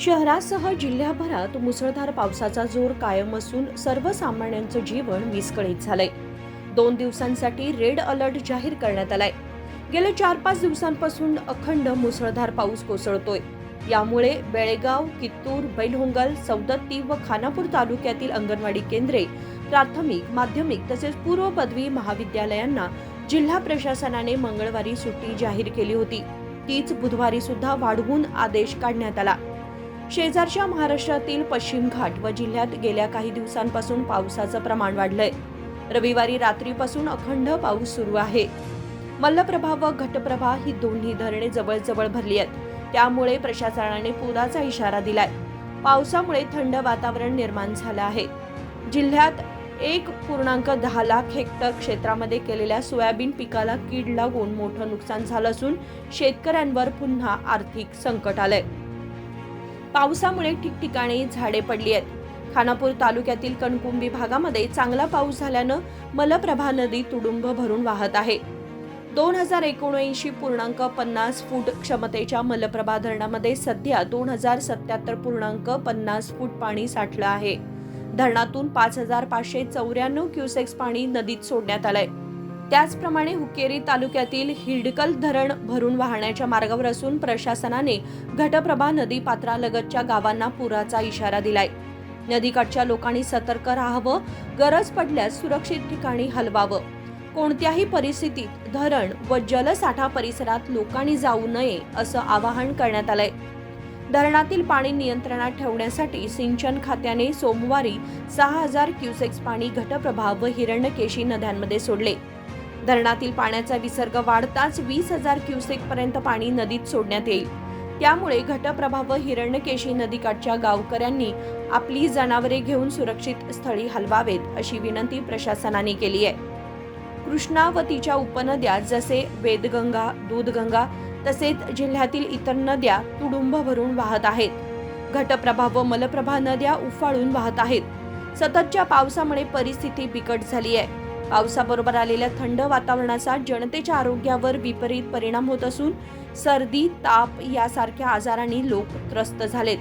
शहरासह जिल्ह्याभरात मुसळधार पावसाचा जोर कायम असून सर्वसामान्यांचं जीवन विस्कळीत झालंय. दोन दिवसांसाठी रेड अलर्ट जाहीर करण्यात आलाय. गेल्या चार पाच दिवसांपासून अखंड मुसळधार पाऊस कोसळतोय. यामुळे बेळगाव कित्तूर बैलहोंगल सौदत्ती व खानापूर तालुक्यातील अंगणवाडी केंद्रे प्राथमिक माध्यमिक तसेच पूर्व पदवी महाविद्यालयांना जिल्हा प्रशासनाने मंगळवारी सुट्टी जाहीर केली होती. तीच बुधवारी सुद्धा वाढवून आदेश काढण्यात आला. शेजारच्या महाराष्ट्रातील पश्चिम घाट व जिल्ह्यात गेल्या काही दिवसांपासून पावसाचं प्रमाण वाढलंय. रविवारी रात्रीपासून अखंड पाऊस सुरू आहे. मल्लप्रभा व घटप्रभा ही दोन्ही धरणे जवळजवळ भरली आहेत. त्यामुळे प्रशासनाने पुराचा इशारा दिलाय. पावसामुळे थंड वातावरण निर्माण झालं आहे. जिल्ह्यात एक पूर्णांक दहा लाख हेक्टर क्षेत्रामध्ये केलेल्या सोयाबीन पिकाला कीड लागून मोठं नुकसान झालं असून शेतकऱ्यांवर पुन्हा आर्थिक संकट आलंय. पावसामुळे ठिकठिकाणी झाडे पडली आहेत. खानापूर तालुक्यातील कणकुंबी भागामध्ये चांगला पाऊस झाल्यानं मलप्रभा नदी तुडुंब भरून वाहत आहे. दोन हजार एकोणऐंशी पूर्णांक पन्नास फूट क्षमतेच्या मलप्रभा धरणामध्ये सध्या दोन हजार सत्याहत्तर पूर्णांक पन्नास फूट पाणी साठलं आहे. धरणातून पाच हजार पाचशे चौऱ्याण्णव क्युसेक्स पाणी नदीत सोडण्यात आलंय. त्याचप्रमाणे हुकेरी तालुक्यातील हिडकल धरण भरून वाहण्याच्या मार्गावर असून प्रशासनाने घटप्रभा नदी पात्रालगतच्या गावांना पुराचा इशारा दिलाय. नदीकाठच्या लोकांनी सतर्क राहावं गरज पडल्यास सुरक्षित ठिकाणी हलवावं. कोणत्याही परिस्थितीत धरण व जलसाठा परिसरात लोकांनी जाऊ नये असं आवाहन करण्यात आलंय. धरणातील पाणी नियंत्रणात ठेवण्यासाठी सिंचन खात्याने सोमवारी सहा हजार क्युसेक्स पाणी घटप्रभा व हिरण्यकेशी नद्यांमध्ये सोडले. धरणातील पाण्याचा विसर्ग वाढताच वीस हजार क्युसेक पर्यंत पाणी नदीत सोडण्यात येईल. त्यामुळे घटप्रभा व हिरण्यकेशी नदीकाठच्या गावकऱ्यांनी आपली जनावरे घेऊन सुरक्षित स्थळी हलवावेत अशी विनंती प्रशासनाने केली आहे. कृष्णा व तिच्या उपनद्या जसे वेदगंगा दूधगंगा तसेच जिल्ह्यातील इतर नद्या तुडुंब भरून वाहत आहेत. घटप्रभा व मलप्रभा नद्या उफाळून वाहत आहेत. सततच्या पावसामुळे परिस्थिती बिकट झाली आहे. पावसाबरोबर आलेल्या थंड वातावरणाचा जनतेच्या आरोग्यावर विपरीत परिणाम होत असून सर्दी ताप यासारख्या आजारांनी लोक त्रस्त झालेत.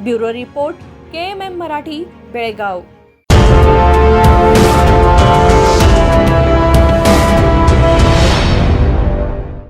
Bureau report K M M Marathi Belgaum.